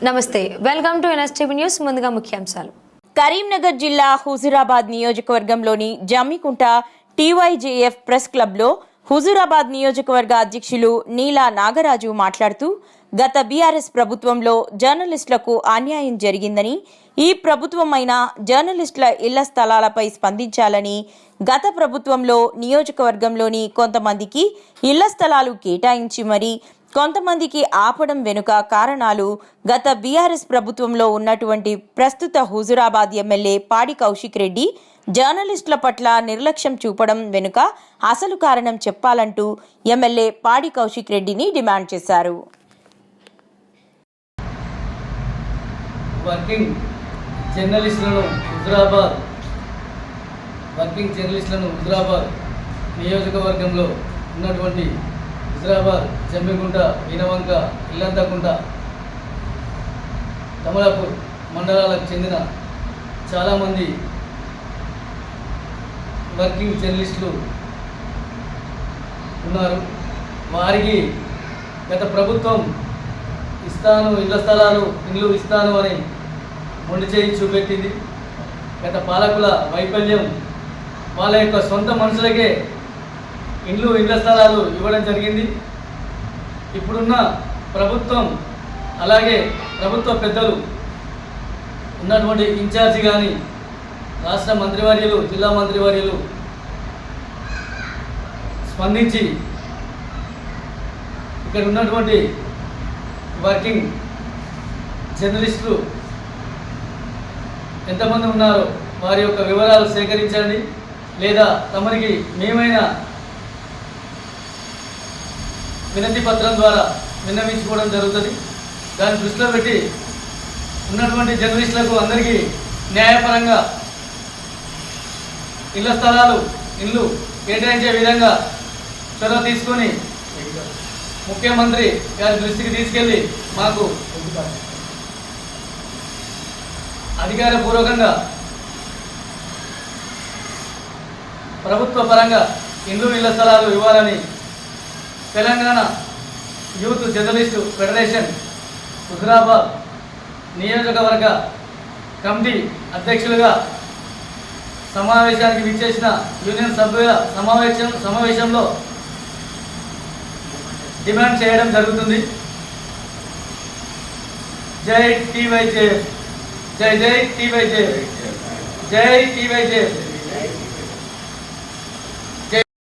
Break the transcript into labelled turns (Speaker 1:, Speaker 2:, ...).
Speaker 1: నమస్తే welcome to NSTV news ముందుగా ముఖ్యాంశాలు.
Speaker 2: కరీంనగర్ జిల్లా హుజురాబాద్ నియోజకవర్గంలోని జమ్మికుంట టీవైజేఎఫ్ ప్రెస్ క్లబ్లో హుజురాబాద్ నియోజకవర్గ అధ్యక్షులు నీలా నాగరాజు మాట్లాడుతూ గత బీఆర్ఎస్ ప్రభుత్వంలో జర్నలిస్టులకు అన్యాయం జరిగిందని ఈ ప్రభుత్వమైన జర్నలిస్టుల ఇళ్ళ స్థలాలపై స్పందించాలని గత ప్రభుత్వంలో నియోజకవర్గంలోని కొంతమందికి ఇళ్ళ స్థలాలు కేటాయించి మరీ కొంతమందికి ఆపడం వెనుక కారణాలు గత బీఆర్ఎస్ ప్రభుత్వంలో ఉన్నటువంటి ప్రస్తుత హుజురాబాద్ ఎమ్మెల్యే పాడి కౌశిక్ రెడ్డి జర్నలిస్టుల పట్ల నిర్లక్ష్యం చూపడం వెనుక అసలు కారణం చెప్పాలంటూ ఎమ్మెల్యే పాడి కౌశిక్ రెడ్డిని డిమాండ్ చేశారు.
Speaker 3: వర్కింగ్ జర్నలిస్టులను హుజురాబాద్ వర్కింగ్ జర్నలిస్టులను హుజురాబాద్ నియోజకవర్గంలో ఉన్నటువంటి హుజరాబాద్ జమ్మిగుంట వీనవంక ఇల్లంతకుంట కమలాపూర్ మండలాలకు చెందిన చాలామంది వర్కింగ్ జర్నలిస్టులు ఉన్నారు. వారికి గత ప్రభుత్వం ఇస్తాను ఇళ్ళ స్థలాలు ఇల్లు ఇస్తాను అని మొండి చేయి చూపెట్టింది. గత పాలకుల వైఫల్యం వాళ్ళ యొక్క సొంత మనుషులకే ఇండ్లు ఇళ్ళ స్థలాలు ఇవ్వడం జరిగింది. ఇప్పుడున్న ప్రభుత్వం అలాగే ప్రభుత్వ పెద్దలు ఉన్నటువంటి ఇన్ఛార్జి కానీ రాష్ట్ర మంత్రివర్యులు జిల్లా మంత్రివర్యులు స్పందించి ఇక్కడ ఉన్నటువంటి వర్కింగ్ జర్నలిస్టులు ఎంతమంది ఉన్నారో వారి యొక్క వివరాలు సేకరించండి. లేదా తమరికి మేమైనా వినతి పత్రం ద్వారా విన్నవించుకోవడం జరుగుతుంది. దాన్ని దృష్టిలో పెట్టి ఉన్నటువంటి జర్నలిస్టులకు అందరికీ న్యాయపరంగా ఇళ్ళ స్థలాలు ఇల్లు కేటాయించే విధంగా చొరవ తీసుకొని ముఖ్యమంత్రి గారి దృష్టికి తీసుకెళ్ళి మాకు అధికారపూర్వకంగా ప్రభుత్వ పరంగా ఇండ్లు ఇళ్ళ స్థలాలు ఇవ్వాలని Telangana youth journalist federation Huzurabad నియోజకవర్గ కమిటీ అధ్యక్షులుగా సమావేశానికి విచ్చేసిన యూనియన్ సభ్యుల సమావేశం సమావేశంలో డిమాండ్ చేయడం జరుగుతుంది. జై టీవై జై జై జై జై జై